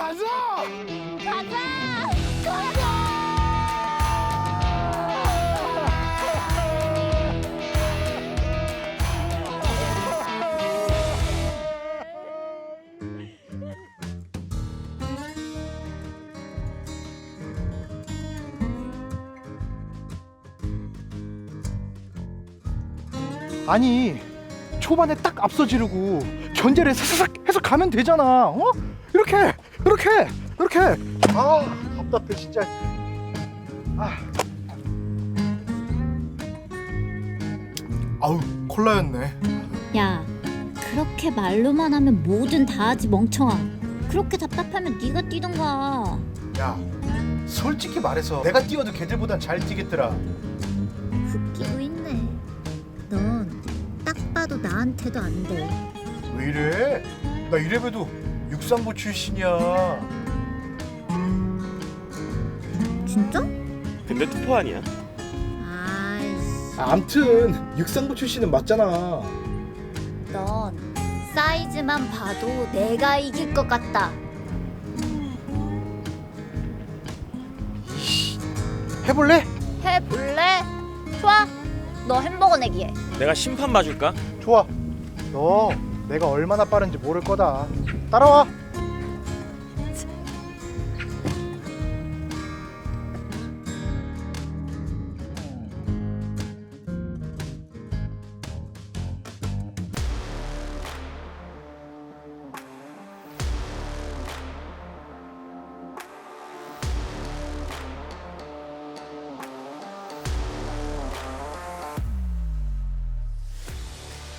가자! 가자! 가자! 아니 초반에 딱 앞서 지르고 견제를 사사삭 해서 가면 되잖아 어? 이렇게 이렇게 이렇게 아 답답해 진짜 아. 아우 콜라였네 야, 그렇게 말로만 하면 뭐든 다 하지 멍청아. 그렇게 답답하면 네가 뛰던가. 야 솔직히 말해서 내가 뛰어도 걔들보단 잘 뛰겠더라 웃기고 있네. 넌 딱 봐도 나한테도 안 돼. 왜 이래 나 이래봬도 육상부 출신이야 진짜? 근데 투포 아니야? 아이씨, 암튼 육상부 출신은 맞잖아 넌 사이즈만 봐도 내가 이길 것 같다. 해볼래? 해볼래? 좋아. 너 햄버거 내기 해. 내가 심판 봐줄까? 좋아. 너 내가 얼마나 빠른지 모를 거다. 따라와.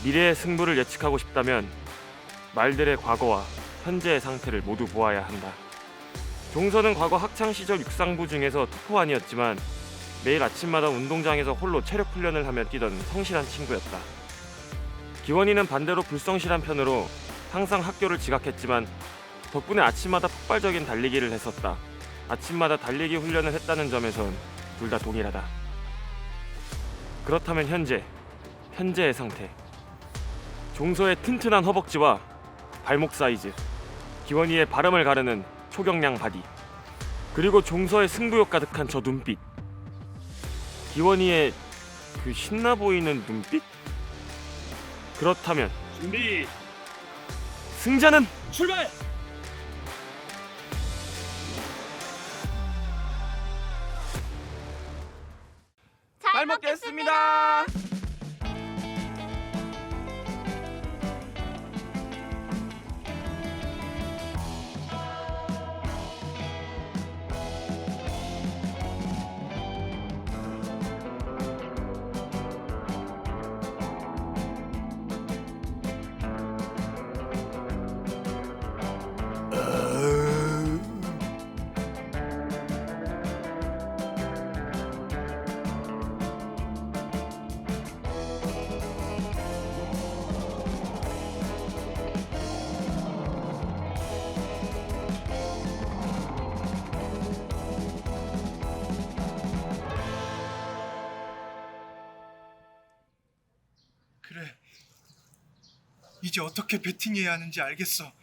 미래의 승부를 예측하고 싶다면 말들의 과거와 현재의 상태를 모두 보아야 한다. 종선은 과거 학창 시절 육상부 중에서 투포환이었지만 매일 아침마다 운동장에서 홀로 체력 훈련을 하며 뛰던 성실한 친구였다. 기원이는 반대로 불성실한 편으로 항상 학교를 지각했지만 덕분에 아침마다 폭발적인 달리기를 했었다. 아침마다 달리기 훈련을 했다는 점에선 둘 다 동일하다. 그렇다면 현재, 현재의 상태. 종서의 튼튼한 허벅지와 발목 사이즈, 기원이의 발음을 가르는 초경량 바디, 그리고 종서의 승부욕 가득한 저 눈빛. 기원이의 그 신나 보이는 눈빛? 그렇다면 준비. 승자는 출발. 잘 먹겠습니다. 그래. 이제 어떻게 배팅해야 하는지 알겠어.